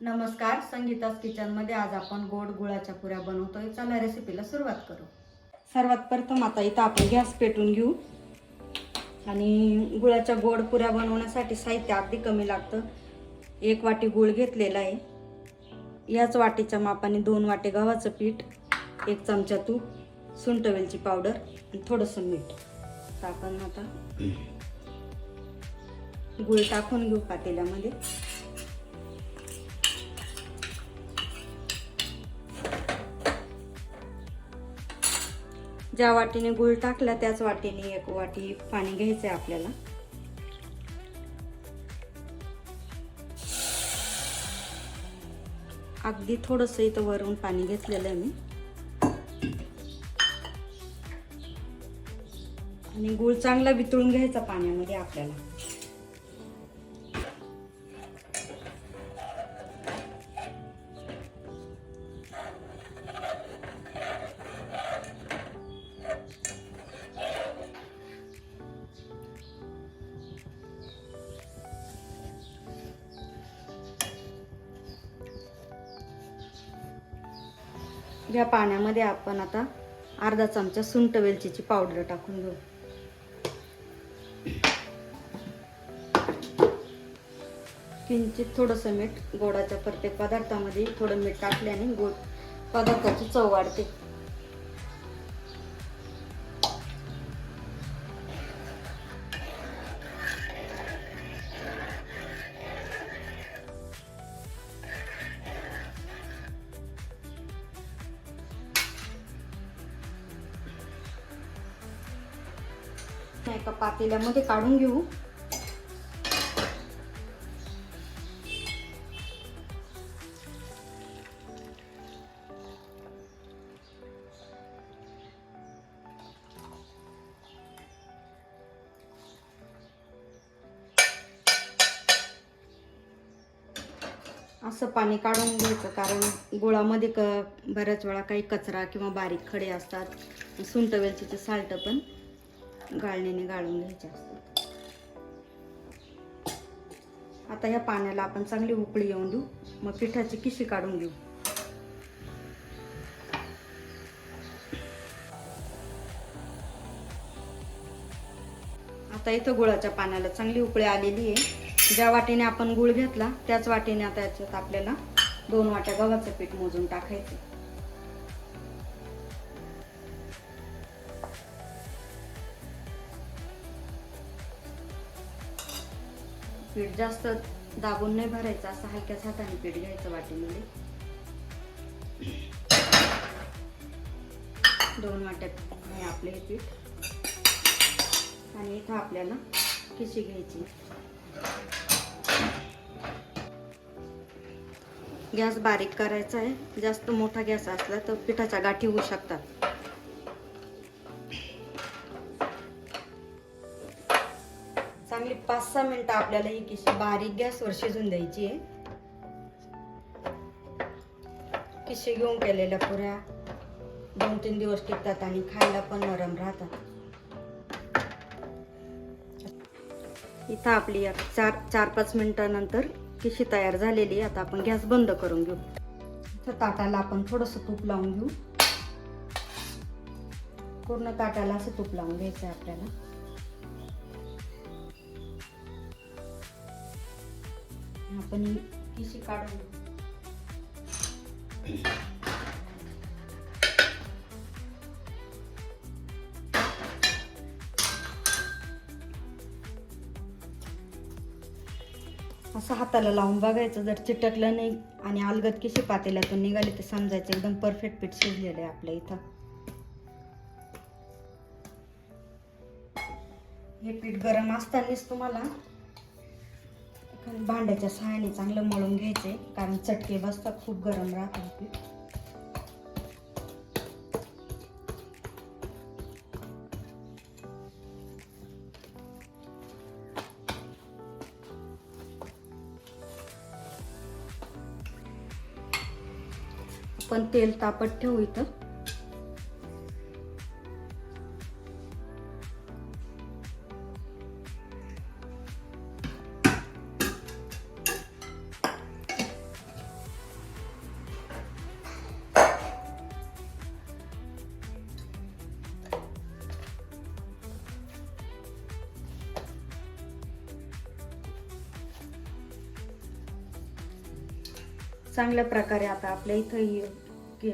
नमस्कार संगीतास किचनमध्ये आज आपण गोड गुळाच्या पुऱ्या बनवतोय. चला रेसिपीला सुरुवात करू. सर्वात प्रथम आता इथं आपण गॅस पेटून घेऊ. आणि गुळाच्या गोड पुऱ्या बनवण्यासाठी साहित्य अगदी कमी लागतं. एक वाटी गुळ घेतलेला आहे. याच वाटीच्या मापाने दोन वाटे गव्हाचं पीठ एक चमचा तूप सुंठ वेलची पावडर आणि थोडंसं मीठ. तर आपण आता गुळ टाकून घेऊ पातेल्यामध्ये. ज्या वाटीने गुळ टाकला त्याच वाटीने एक वाटी पाणी घ्यायचं आहे आपल्याला. अगदी थोडंसं इथं वरून पाणी घेतलेलं आहे मी. आणि गुळ चांगला वितळून घ्यायचा पाण्यामध्ये आपल्याला. या पाण्यामध्ये आपण आता अर्धा चमचा सुंट वेलचीची पावडर टाकून घेऊ. किंचित थोडंसं मीठ गोडाच्या प्रत्येक पदार्थामध्ये थोडं मीठ टाकल्याने गोड पदार्थाची चव वाढते. एका पातेल्यामध्ये काढून घेऊ. असं पाणी काढून घ्यायचं कारण गुळामध्ये क बऱ्याच वेळा काही कचरा किंवा बारीक खडे असतात सुंठ वेलचीचे साल्ट पण. गाळणीने गाळून घ्यायचे असतात. आता ह्या पाण्याला आपण चांगली उकळी येऊन देऊ. मग पिठाची किशी काढून घेऊ. आता इथं गुळाच्या पाण्याला चांगली उकळी आलेली आहे. ज्या वाटीने आपण गुळ घेतला त्याच वाटीने आता याच्यात आपल्याला दोन वाट्या गव्हाचं पीठ मोजून टाकायचं. पीठ जास्त दाबून नाही भरायचं असं हलक्याच हाताने पीठ घ्यायचं वाटीमध्ये. दोन वाट्यात आहे आपलं हे पीठ. आणि इथं आपल्याला खिशी घ्यायची. गॅस बारीक करायचा आहे. जास्त मोठा गॅस असला तर पिठाच्या गाठी होऊ शकतात. पाच सहा मिनिटं आपल्याला ही किशी बारीक गॅसवर शिजून द्यायची आहे. किशी घेऊन केलेल्या पुऱ्या दोन तीन दिवस टिकतात आणि खायला पण नरम राहतात. इथं आपली चार चार पाच मिनिटानंतर किशी तयार झालेली आहे. आता आपण गॅस बंद करून घेऊ. इथं ताटाला आपण थोडंसं तूप लावून घेऊ. पूर्ण ताटाला असं तूप लावून घ्यायचं आहे आपल्याला. आपण ही किशी काढून असं हाताला लावून बघायचं जर चिटकलं नाही आणि अलगद किशी पातेल्यातून निघाली तर समजायचं एकदम परफेक्ट पीठ शिजलेलं आहे आपल्या इथं. हे पीठ गरम असतानाच तुम्हाला भांड्याच्या सहाय्याने चांगलं मळून घ्यायचे कारण चटके बसतात खूप गरम राहतात पण तेल तापत ठेवू इथं. चांगल्या प्रकारे आता आपल्या इथंही की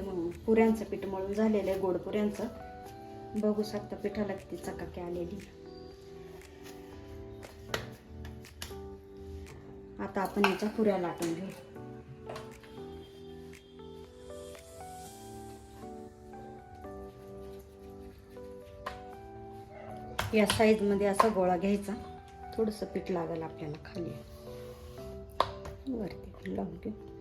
पुऱ्यांचं पीठ मळून झालेलं आहे गोड पुऱ्यांचं. बघू शकता पिठाला किती चकाकी आलेली. आता आपण याच्या पुऱ्या लाटून घेऊ. या साईजमध्ये असा गोळा घ्यायचा. थोडंसं पीठ लागेल आपल्याला खाली. वरती लावून घेऊ.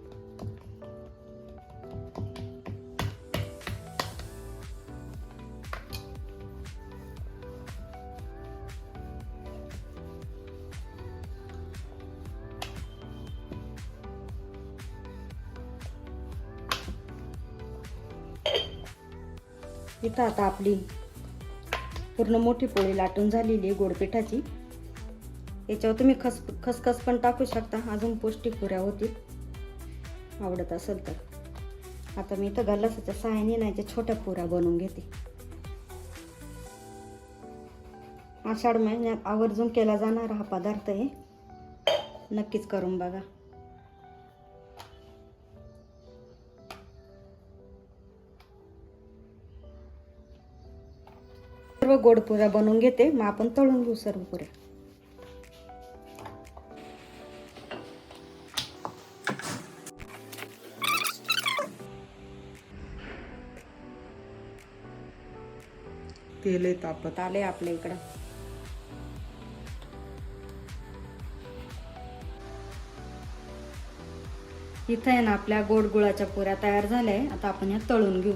इथं आता आपली पूर्ण मोठी पोळी लाटून झालेली आहे गोडपिठाची. याच्यावर तुम्ही खस खसखस पण टाकू शकता. अजून पौष्टिक पुऱ्या होतील. आवडत असेल तर. आता मी इथं गल्लासाच्या सहाय्याने नाहीच्या छोट्या पुऱ्या बनवून घेते. आषाढ महिन्यात आवर्जून केला जाणारा हा पदार्थ आहे नक्कीच करून बघा. सर्व गोड पुऱ्या बनवून घेते. मग आपण तळून घेऊ सर्व पुऱ्या. तेल तापत. आले आपल्या इकडं. इथं आहे ना आपल्या गोड गुळाच्या पुऱ्या तयार झाल्या आहे आता आपण या तळून घेऊ.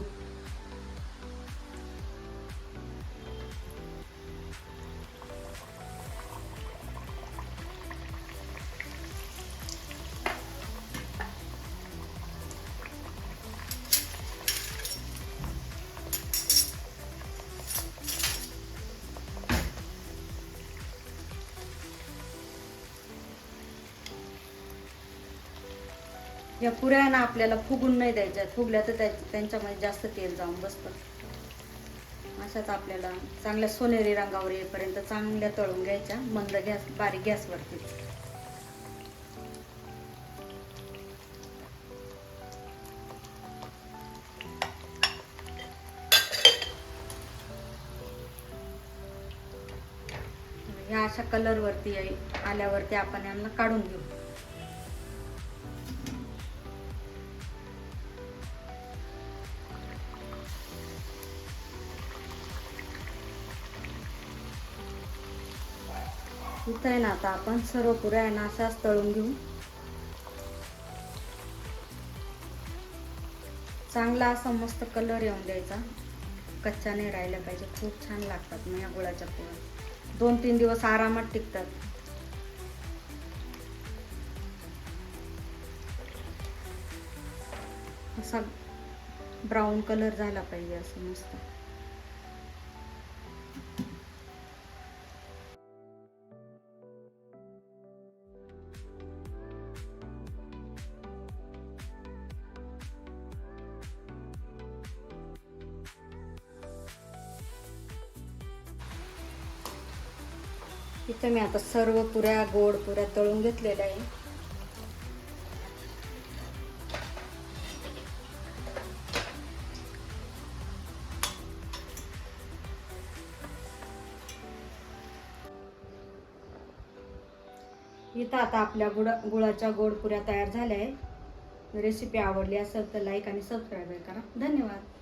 या पुऱ्या ना आपल्याला फुगून नाही द्यायच्या फुगल्या तर त्या त्यांच्यामध्ये जास्त तेल जाऊन बसतं. अशाच आपल्याला चांगल्या सोनेरी रंगावर येईपर्यंत चांगल्या तळून घ्यायच्या. मंद गॅस बारीक गॅसवरती. ह्या अशा कलरवरती आल्यावरती आपण यांना काढून घेऊ. इथं आहे ना आता आपण सर्व पुऱ्या आहे ना अशाच तळून घेऊ. चांगला असा मस्त कलर येऊन द्यायचा. कच्चा नाही राहिला पाहिजे खूप छान लागतात मग या गुळाच्या पोळ्या दोन तीन दिवस आरामात टिकतात. असा ब्राऊन कलर झाला पाहिजे असं मस्त. इथं मी आता सर्व पुऱ्या गोड पुऱ्या तळून घेतलेल्या आहे. इथं आता आपल्या गुळा गुळाच्या गोड पुऱ्या तयार झाल्या आहे रेसिपी आवडली असेल तर लाईक आणि सबस्क्राईब करा. धन्यवाद.